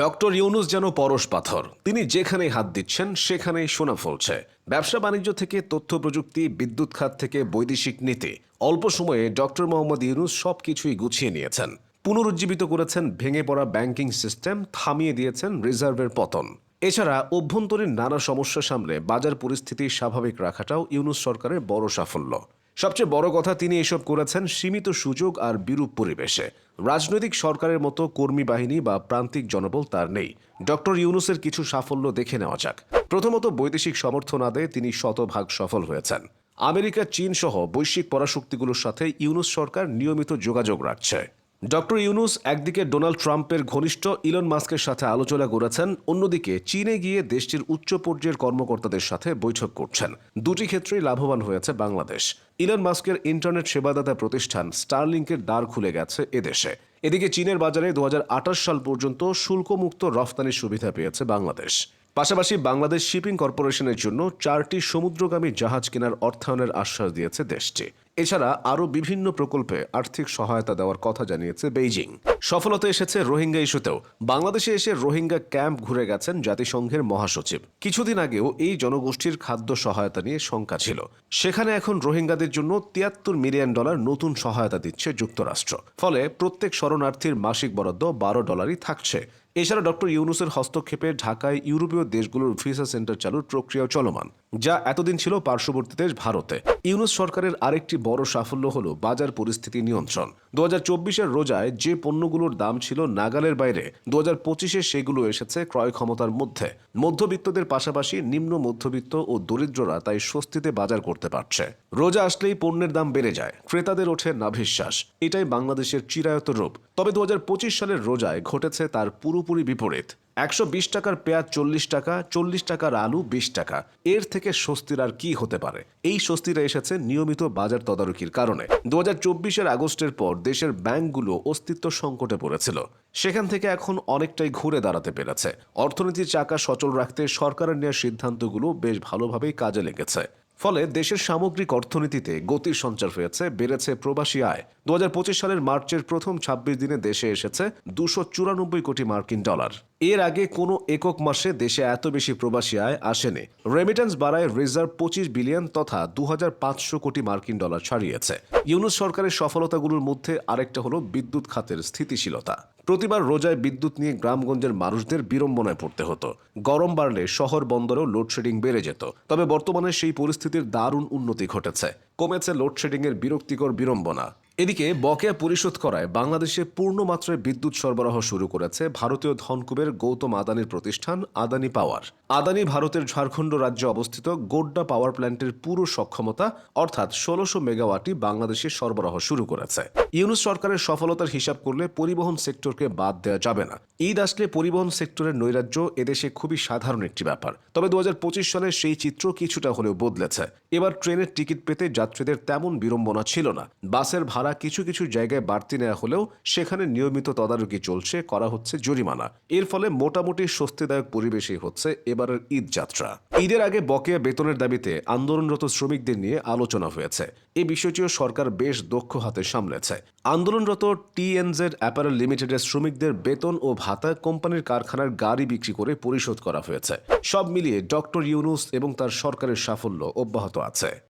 Doctor Yunus যেন পরশ পাথর। তিনি যেখানেই হাত দিচ্ছেন, সেখানেই সোনা ফলছে। ব্যবসা বাণিজ্য থেকে তথ্য প্রযুক্তি, বিদ্যুৎ খাত থেকে বৈদেশিক নীতি। অল্প সময়ে ডক্টর মোহাম্মদ ইউনুস সবকিছুই গুছিয়ে নিয়েছেন। পুনরুজ্জীবিত করেছেন ভেঙে পড়া ব্যাংকিং সিস্টেম, থামিয়ে দিয়েছেন রিজার্ভের পতন। এছাড়া অভ্যন্তরীণ নানা সমস্যা সামলে বাজার পরিস্থিতি স্বাভাবিক রাখাটাও ইউনুস সরকারের বড় সাফল্য। সবচেয়ে বড় কথা, তিনি এসব করেছেন সীমিত সুযোগ আর বিরূপ পরিবেশে। রাজনৈতিক সরকারের মতো কর্মী বাহিনী বা প্রান্তিক জনবল তার নেই। ডক্টর ইউনুসের কিছু সাফল্য দেখে নেওয়া যাক। প্রথমত, বৈদেশিক সমর্থন আদে তিনি শতভাগ সফল হয়েছেন। আমেরিকা, চীন সহ বৈশ্বিক পরাশক্তিগুলোর সাথে ইউনুস সরকার নিয়মিত যোগাযোগ রাখছে। ডক্টর ইউনুস একদিকে ডোনাল্ড ট্রাম্পের ঘনিষ্ঠ ইলন মাস্কের সাথে আলোচনা করেছেন, অন্যদিকে চীনে গিয়ে দেশটির উচ্চ পর্যায়ের কর্মকর্তাদের সাথে বৈঠক করছেন। দুটি ক্ষেত্রেই লাভবান হয়েছে বাংলাদেশ। ইলন মাস্কের ইন্টারনেট সেবাদাতা প্রতিষ্ঠান স্টারলিংকের দ্বার খুলে গেছে এদেশে। এদিকে চীনের বাজারে দু হাজার আঠাশ সাল পর্যন্ত শুল্কমুক্ত রফতানির সুবিধা পেয়েছে বাংলাদেশ। পাশাপাশি বাংলাদেশ শিপিং কর্পোরেশনের জন্য চারটি সমুদ্রগামী জাহাজ কেনার অর্থায়নের আশ্বাস দিয়েছে দেশটি। এছাড়া আরও বিভিন্ন প্রকল্পে আর্থিক সহায়তা দেওয়ার কথা জানিয়েছে বেইজিং। সফলতা এসেছে রোহিঙ্গা ইস্যুতেও। বাংলাদেশে এসে রোহিঙ্গা ক্যাম্প ঘুরে গেছেন জাতিসংঘের মহাসচিব। কিছুদিন আগেও এই জনগোষ্ঠীর খাদ্য সহায়তা নিয়ে শঙ্কা ছিল। সেখানে এখন রোহিঙ্গাদের জন্য তিয়াত্তর মিলিয়ন ডলার নতুন সহায়তা দিচ্ছে যুক্তরাষ্ট্র। ফলে প্রত্যেক শরণার্থীর মাসিক বরাদ্দ বারো ডলারই থাকছে। এছাড়া ডক্টর ইউনুসের হস্তক্ষেপে ঢাকায় ইউরোপীয় দেশগুলোর ভিসা সেন্টার চালুর প্রক্রিয়া চলমান। যা এতদিন ছিল পার্শ্ববর্তী দেশ ভারতে। ইউনুস সরকারের আরেকটি বড় সাফল্য হল বাজার পরিস্থিতি নিয়ন্ত্রণ। দু হাজার রোজায় যে পণ্যগুলোর দাম ছিল নাগালের বাইরে, দু হাজার পঁচিশে সেগুলো এসেছে ক্রয় ক্ষমতার মধ্যে। মধ্যবিত্তদের পাশাপাশি নিম্ন মধ্যবিত্ত ও দরিদ্ররা তাই স্বস্তিতে বাজার করতে পারছে। রোজা আসলেই পণ্যের দাম বেড়ে যায়, ক্রেতাদের ওঠে নাভিশ্বাস। এটাই বাংলাদেশের চিরায়ত রূপ। তবে দু হাজার পঁচিশ সালের রোজায় ঘটেছে তার পুরোপুরি বিপরীত। একশো বিশ টাকার পেঁয়াজ চল্লিশ টাকা, চল্লিশ টাকার আলু বিশ টাকা। এর থেকে স্বস্তির আর কি হতে পারে? এই স্বস্তিটা এসেছে নিয়মিত বাজার তদারকির কারণে। দু হাজার চব্বিশের আগস্টের পর দেশের ব্যাংকগুলো অস্তিত্ব সংকটে পড়েছিল। সেখান থেকে এখন অনেকটাই ঘুরে দাঁড়াতে পেরেছে। অর্থনীতির চাকা সচল রাখতে সরকারের নেওয়া সিদ্ধান্তগুলো বেশ ভালোভাবেই কাজে লেগেছে। ফলে দেশের সামগ্রিক অর্থনীতিতে গতির সঞ্চার হয়েছে, বেড়েছে প্রবাসী আয়। দু হাজার পঁচিশ সালের মার্চের প্রথম ২৬ দিনে দেশে এসেছে দুশো কোটি মার্কিন ডলার। এর আগে কোনো একক মাসে দেশে এত বেশি প্রবাসী আয় আসেনি। রেমিটেন্স বাড়ায় রিজার্ভ পঁচিশ বিলিয়ন তথা দু হাজার পাঁচশো কোটি মার্কিন ডলার ছাড়িয়েছে। ইউনুস সরকারের সফলতাগুলোর মধ্যে আরেকটা হলো বিদ্যুৎ খাতের স্থিতিশীলতা। প্রতিবার রোজায় বিদ্যুৎ নিয়ে গ্রামগঞ্জের মানুষদের বিড়ম্বনায় পড়তে হতো। গরম বাড়লে শহর বন্দরেও লোডশেডিং বেড়ে যেত। তবে বর্তমানে সেই পরিস্থিতির দারুণ উন্নতি ঘটেছে। কমেছে লোডশেডিংয়ের বিরক্তিকর বিড়ম্বনা। এদিকে বকেয়া পরিশোধ করায় বাংলাদেশে পূর্ণ মাত্রায় বিদ্যুৎ সরবরাহ শুরু করেছে ভারতীয় ধনকুবের গৌতম আদানির প্রতিষ্ঠান আদানি পাওয়ার। আদানি ভারতের ঝাড়খণ্ড রাজ্যে অবস্থিত গোড্ডা পাওয়ার প্ল্যান্টের পুরো সক্ষমতা, অর্থাৎ ষোলোশো মেগাওয়াটি বাংলাদেশে সরবরাহ শুরু করেছে। ইউনুস সরকারের সফলতার হিসাব করলে পরিবহন সেক্টরকে বাদ দেওয়া যাবে না। ঈদ আসলে পরিবহন সেক্টরের নৈরাজ্য, এদেশে খুবই সাধারণ একটি ব্যাপার। তবে দু হাজার পঁচিশ সালে সেই চিত্র কিছুটা হলেও বদলেছে। এবার ট্রেনের টিকিট পেতে যাত্রীদের তেমন বিড়ম্বনা ছিল না। বাসের ভাড়া কিছু কিছু জায়গায় বাড়তি নেওয়া হলেও সেখানে নিয়মিত তদারকি চলছে, করা হচ্ছে জরিমানা। এর ফলে মোটামুটি স্বস্তিদায়ক পরিবেশেই হচ্ছে এবারের ঈদ যাত্রা। ঈদের আগে বকেয়া বেতনের দাবিতে আন্দোলনরত শ্রমিকদের নিয়ে আলোচনা হয়েছে। এই বিষয়টিও সরকার বেশ দক্ষ হাতে সামলেছে। আন্দোলনরত টিএনজেড অ্যাপারেল লিমিটেডের শ্রমিকদের বেতন ও ভাতা কোম্পানির কারখানার গাড়ি বিক্রি করে পরিশোধ করা হয়েছে। সব মিলিয়ে ডক্টর ইউনুস এবং তার সরকারের সাফল্য অব্যাহত আছে।